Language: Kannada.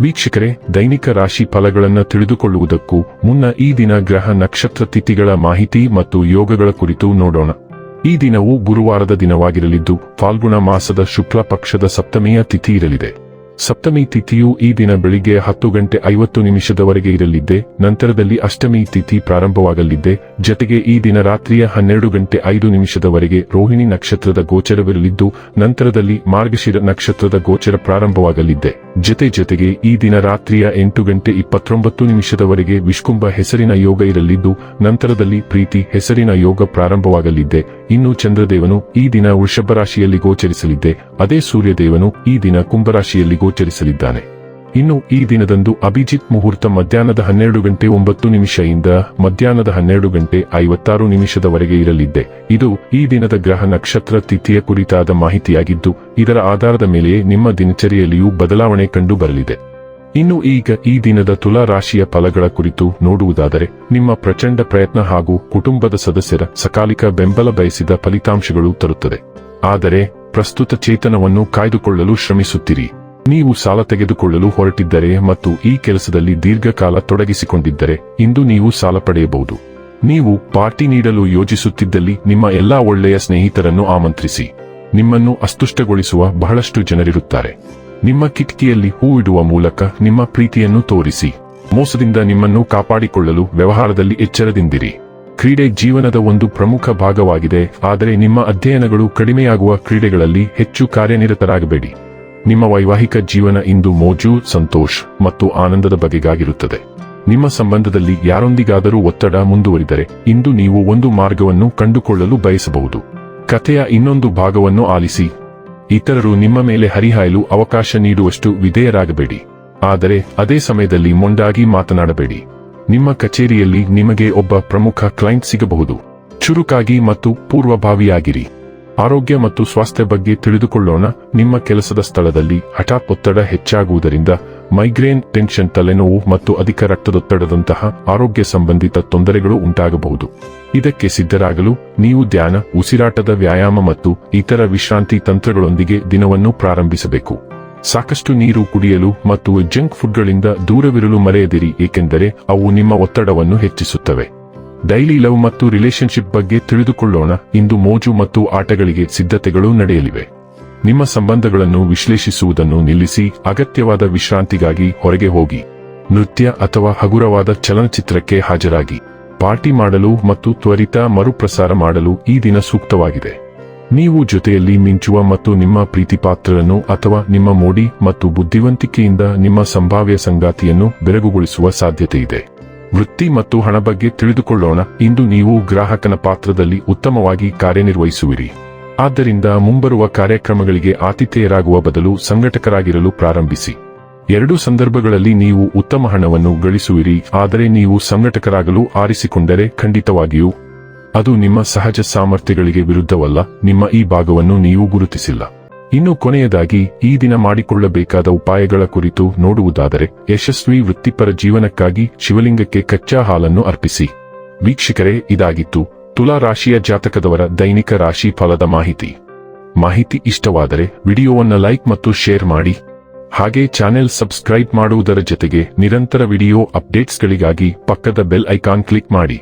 ವೀಕ್ಷಕರೇ, ದೈನಿಕ ರಾಶಿ ಫಲಗಳನ್ನು ತಿಳಿದುಕೊಳ್ಳುವುದಕ್ಕೂ ಮುನ್ನ ಈ ದಿನ ಗ್ರಹ ನಕ್ಷತ್ರ ತಿಥಿಗಳ ಮಾಹಿತಿ ಮತ್ತು ಯೋಗಗಳ ಕುರಿತು ನೋಡೋಣ. ಈ ದಿನವು ಗುರುವಾರದ ದಿನವಾಗಿರಲಿದ್ದು, ಫಾಲ್ಗುಣ ಮಾಸದ ಶುಕ್ಲ ಪಕ್ಷದ ಸಪ್ತಮಿಯ ತಿಥಿ ಇರಲಿದೆ. ಸಪ್ತಮಿ ತಿಥಿಯು ಈ ದಿನ ಬೆಳಿಗ್ಗೆ ಹತ್ತು ಗಂಟೆ ಐವತ್ತು ನಿಮಿಷದವರೆಗೆ ಇರಲಿದ್ದೆ, ನಂತರದಲ್ಲಿ ಅಷ್ಟಮಿ ತಿಥಿ ಪ್ರಾರಂಭವಾಗಲಿದ್ದೆ, ಜತೆಗೆ ಈ ದಿನ ರಾತ್ರಿಯ ಹನ್ನೆರಡು ಗಂಟೆ ಐದು ನಿಮಿಷದವರೆಗೆ ರೋಹಿಣಿ ನಕ್ಷತ್ರದ ಗೋಚರವಿರಲಿದ್ದು, ನಂತರದಲ್ಲಿ ಮಾರ್ಗಶಿರ ನಕ್ಷತ್ರದ ಗೋಚರ ಪ್ರಾರಂಭವಾಗಲಿದ್ದೆ. ಜತೆ ಜತೆಗೆ ಈ ದಿನ ರಾತ್ರಿಯ ಎಂಟು ಗಂಟೆ ಇಪ್ಪತ್ತೊಂಬತ್ತು ನಿಮಿಷದವರೆಗೆ ವಿಷ್ಕುಂಭ ಹೆಸರಿನ ಯೋಗ ಇರಲಿದ್ದು, ನಂತರದಲ್ಲಿ ಪ್ರೀತಿ ಹೆಸರಿನ ಯೋಗ ಪ್ರಾರಂಭವಾಗಲಿದ್ದೆ. ಇನ್ನು ಚಂದ್ರದೇವನು ಈ ದಿನ ವೃಷಭ ರಾಶಿಯಲ್ಲಿ ಗೋಚರಿಸಲಿದ್ದೆ, ಅದೇ ಸೂರ್ಯದೇವನು ಈ ದಿನ ಕುಂಭರಾಶಿಯಲ್ಲಿ ಗೋಚರಿಸಲಿದ್ದಾನೆ. ಇನ್ನು ಈ ದಿನದಂದು ಅಭಿಜಿತ್ ಮುಹೂರ್ತ ಮಧ್ಯಾಹ್ನದ ಹನ್ನೆರಡು ಗಂಟೆ ಒಂಬತ್ತು ನಿಮಿಷದಿಂದ ಮಧ್ಯಾಹ್ನದ ಹನ್ನೆರಡು ಗಂಟೆ ಐವತ್ತಾರು ನಿಮಿಷದವರೆಗೆ ಇರಲಿದ್ದೆ. ಇದು ಈ ದಿನದ ಗ್ರಹ ನಕ್ಷತ್ರ ತಿಥಿಯ ಕುರಿತಾದ ಮಾಹಿತಿಯಾಗಿದ್ದು, ಇದರ ಆಧಾರದ ಮೇಲೆಯೇ ನಿಮ್ಮ ದಿನಚರಿಯಲ್ಲಿಯೂ ಬದಲಾವಣೆ ಕಂಡು ಬರಲಿದೆ ಇನ್ನು ಈಗ ಈ ದಿನದ ತುಲಾ ರಾಶಿಯ ಫಲಗಳ ಕುರಿತು ನೋಡುವುದಾದರೆ, ನಿಮ್ಮ ಪ್ರಚಂಡ ಪ್ರಯತ್ನ ಹಾಗೂ ಕುಟುಂಬದ ಸದಸ್ಯರ ಸಕಾಲಿಕ ಬೆಂಬಲ ಬಯಸಿದ ಫಲಿತಾಂಶಗಳು ತರುತ್ತದೆ. ಆದರೆ, ಪ್ರಸ್ತುತ ಚೇತನವನ್ನು ಕಾಯ್ದುಕೊಳ್ಳಲು ಶ್ರಮಿಸುತ್ತಿರಿ. ನೀವು ಸಾಲ ತೆಗೆದುಕೊಳ್ಳಲು ಹೊರಟಿದ್ದರೆ ಮತ್ತು ಈ ಕೆಲಸದಲ್ಲಿ ದೀರ್ಘಕಾಲ ತೊಡಗಿಸಿಕೊಂಡಿದ್ದರೆ, ಇಂದು ನೀವು ಸಾಲ ಪಡೆಯಬಹುದು. ನೀವು ಪಾರ್ಟಿ ನೀಡಲು ಯೋಜಿಸುತ್ತಿದ್ದಲ್ಲಿ ನಿಮ್ಮ ಎಲ್ಲಾ ಒಳ್ಳೆಯ ಸ್ನೇಹಿತರನ್ನು ಆಮಂತ್ರಿಸಿ. ನಿಮ್ಮನ್ನು ಅಸ್ತುಷ್ಟಗೊಳಿಸುವ ಬಹಳಷ್ಟು ಜನರಿರುತ್ತಾರೆ. ನಿಮ್ಮ ಕಿಟಕಿಯಲ್ಲಿ ಹೂ ಇಡುವ ಮೂಲಕ ನಿಮ್ಮ ಪ್ರೀತಿಯನ್ನು ತೋರಿಸಿ. ಮೋಸದಿಂದ ನಿಮ್ಮನ್ನು ಕಾಪಾಡಿಕೊಳ್ಳಲು ವ್ಯವಹಾರದಲ್ಲಿ ಎಚ್ಚರದಿಂದಿರಿ. ಕ್ರೀಡೆ ಜೀವನದ ಒಂದು ಪ್ರಮುಖ ಭಾಗವಾಗಿದೆ, ಆದರೆ ನಿಮ್ಮ ಅಧ್ಯಯನಗಳು ಕಡಿಮೆಯಾಗುವ ಕ್ರೀಡೆಗಳಲ್ಲಿ ಹೆಚ್ಚು ಕಾರ್ಯನಿರತರಾಗಬೇಡಿ. ನಿಮ್ಮ ವೈವಾಹಿಕ ಜೀವನ ಇಂದು ಮೋಜು, ಸಂತೋಷ್ ಮತ್ತು ಆನಂದದ ಬಗೆಗಾಗಿರುತ್ತದೆ. ನಿಮ್ಮ ಸಂಬಂಧದಲ್ಲಿ ಯಾರೊಂದಿಗಾದರೂ ಒತ್ತಡ ಮುಂದುವರಿದರೆ ಇಂದು ನೀವು ಒಂದು ಮಾರ್ಗವನ್ನು ಕಂಡುಕೊಳ್ಳಲು ಬಯಸಬಹುದು. ಕಥೆಯ ಇನ್ನೊಂದು ಭಾಗವನ್ನು ಆಲಿಸಿ. ಇತರರು ನಿಮ್ಮ ಮೇಲೆ ಹರಿಹಾಯಲು ಅವಕಾಶ ನೀಡುವಷ್ಟು ವಿಧೇಯರಾಗಬೇಡಿ. ಆದರೆ ಅದೇ ಸಮಯದಲ್ಲಿ ಮೊಂಡಾಗಿ ಮಾತನಾಡಬೇಡಿ. ನಿಮ್ಮ ಕಚೇರಿಯಲ್ಲಿ ನಿಮಗೆ ಒಬ್ಬ ಪ್ರಮುಖ ಕ್ಲೈಂಟ್ ಸಿಗಬಹುದು. ಚುರುಕಾಗಿ ಮತ್ತು ಪೂರ್ವಭಾವಿಯಾಗಿರಿ. ಆರೋಗ್ಯ ಮತ್ತು ಸ್ವಾಸ್ಥ್ಯ ಬಗ್ಗೆ ತಿಳಿದುಕೊಳ್ಳೋಣ. ನಿಮ್ಮ ಕೆಲಸದ ಸ್ಥಳದಲ್ಲಿ ಹಠಾತ್ ಒತ್ತಡ ಹೆಚ್ಚಾಗುವುದರಿಂದ ಮೈಗ್ರೇನ್, ಟೆನ್ಷನ್, ತಲೆನೋವು ಮತ್ತು ಅಧಿಕ ರಕ್ತದೊತ್ತಡದಂತಹ ಆರೋಗ್ಯ ಸಂಬಂಧಿತ ತೊಂದರೆಗಳು ಉಂಟಾಗಬಹುದು. ಇದಕ್ಕೆ ಸಿದ್ಧರಾಗಲು ನೀವು ಧ್ಯಾನ, ಉಸಿರಾಟದ ವ್ಯಾಯಾಮ ಮತ್ತು ಇತರ ವಿಶ್ರಾಂತಿ ತಂತ್ರಗಳೊಂದಿಗೆ ದಿನವನ್ನು ಪ್ರಾರಂಭಿಸಬೇಕು. ಸಾಕಷ್ಟು ನೀರು ಕುಡಿಯಲು ಮತ್ತು ಜಂಕ್ ಫುಡ್ಗಳಿಂದ ದೂರವಿರಲು ಮರೆಯದಿರಿ, ಏಕೆಂದರೆ ಅವು ನಿಮ್ಮ ಒತ್ತಡವನ್ನು ಹೆಚ್ಚಿಸುತ್ತವೆ. ಡೈಲಿ ಲವ್ ಮತ್ತು ರಿಲೇಶನ್ಶಿಪ್ ಬಗ್ಗೆ ತಿಳಿದುಕೊಳ್ಳೋಣ. ಇಂದು ಮೋಜು ಮತ್ತು ಆಟಗಳಿಗೆ ಸಿದ್ಧತೆಗಳು ನಡೆಯಲಿವೆ. ನಿಮ್ಮ ಸಂಬಂಧಗಳನ್ನು ವಿಶ್ಲೇಷಿಸುವುದನ್ನು ನಿಲ್ಲಿಸಿ, ಅಗತ್ಯವಾದ ವಿಶ್ರಾಂತಿಗಾಗಿ ಹೊರಗೆ ಹೋಗಿ. ನೃತ್ಯ ಅಥವಾ ಹಗುರವಾದ ಚಲನಚಿತ್ರಕ್ಕೆ ಹಾಜರಾಗಿ. ಪಾರ್ಟಿ ಮಾಡಲು ಮತ್ತು ತ್ವರಿತ ಮರುಪ್ರಸಾರ ಮಾಡಲು ಈ ದಿನ ಸೂಕ್ತವಾಗಿದೆ. ನೀವು ಜೊತೆಯಲ್ಲಿ ಮಿಂಚುವ ಮತ್ತು ನಿಮ್ಮ ಪ್ರೀತಿಪಾತ್ರರನ್ನು ಅಥವಾ ನಿಮ್ಮ ಮೋಡಿ ಮತ್ತು ಬುದ್ಧಿವಂತಿಕೆಯಿಂದ ನಿಮ್ಮ ಸಂಭಾವ್ಯ ಸಂಗಾತಿಯನ್ನು ಬೆರಗುಗೊಳಿಸುವ ಸಾಧ್ಯತೆ ಇದೆ ವೃತ್ತಿ ಮತ್ತು ಹಣ ಬಗ್ಗೆ ತಿಳಿದುಕೊಳ್ಳೋಣ. ಇಂದು ನೀವು ಗ್ರಾಹಕನ ಪಾತ್ರದಲ್ಲಿ ಉತ್ತಮವಾಗಿ ಕಾರ್ಯನಿರ್ವಹಿಸುವಿರಿ. ಆದ್ದರಿಂದ ಮುಂಬರುವ ಕಾರ್ಯಕ್ರಮಗಳಿಗೆ ಆತಿಥೇಯರಾಗುವ ಬದಲು ಸಂಘಟಕರಾಗಿರಲು ಪ್ರಾರಂಭಿಸಿ. ಎರಡೂ ಸಂದರ್ಭಗಳಲ್ಲಿ ನೀವು ಉತ್ತಮ ಹಣವನ್ನು ಗಳಿಸುವಿರಿ. ಆದರೆ ನೀವು ಸಂಘಟಕರಾಗಲು ಆರಿಸಿಕೊಂಡರೆ ಖಂಡಿತವಾಗಿಯೂ ಅದು ನಿಮ್ಮ ಸಹಜ ಸಾಮರ್ಥ್ಯಗಳಿಗೆ ವಿರುದ್ಧವಲ್ಲ. ನಿಮ್ಮ ಈ ಭಾಗವನ್ನು ನೀವು ಗುರುತಿಸಿಲ್ಲ. ಇನ್ನು ಕೊನೆಯದಾಗಿ, ಈ ದಿನ ಮಾಡಿಕೊಳ್ಳಬೇಕಾದ ಉಪಾಯಗಳ ಕುರಿತು ನೋಡುವುದಾದರೆ, ಯಶಸ್ವಿ ವೃತ್ತಿಪರ ಜೀವನಕ್ಕಾಗಿ ಶಿವಲಿಂಗಕ್ಕೆ ಕಚ್ಚಾ ಹಾಲನ್ನು ಅರ್ಪಿಸಿ. ವೀಕ್ಷಕರೇ, ಇದಾಗಿತ್ತು ತುಲಾ ರಾಶಿಯ ಜಾತಕದವರ ದೈನಿಕ ರಾಶಿ ಫಲದ ಮಾಹಿತಿ. ಮಾಹಿತಿ ಇಷ್ಟವಾದರೆ ವಿಡಿಯೋವನ್ನ ಲೈಕ್ ಮತ್ತು ಶೇರ್ ಮಾಡಿ. ಹಾಗೆ ಚಾನೆಲ್ ಸಬ್ಸ್ಕ್ರೈಬ್ ಮಾಡುವುದರ ಜೊತೆಗೆ ನಿರಂತರ ವಿಡಿಯೋ ಅಪ್ಡೇಟ್ಸ್ಗಳಿಗಾಗಿ ಪಕ್ಕದ ಬೆಲ್ ಐಕಾನ್ ಕ್ಲಿಕ್ ಮಾಡಿ.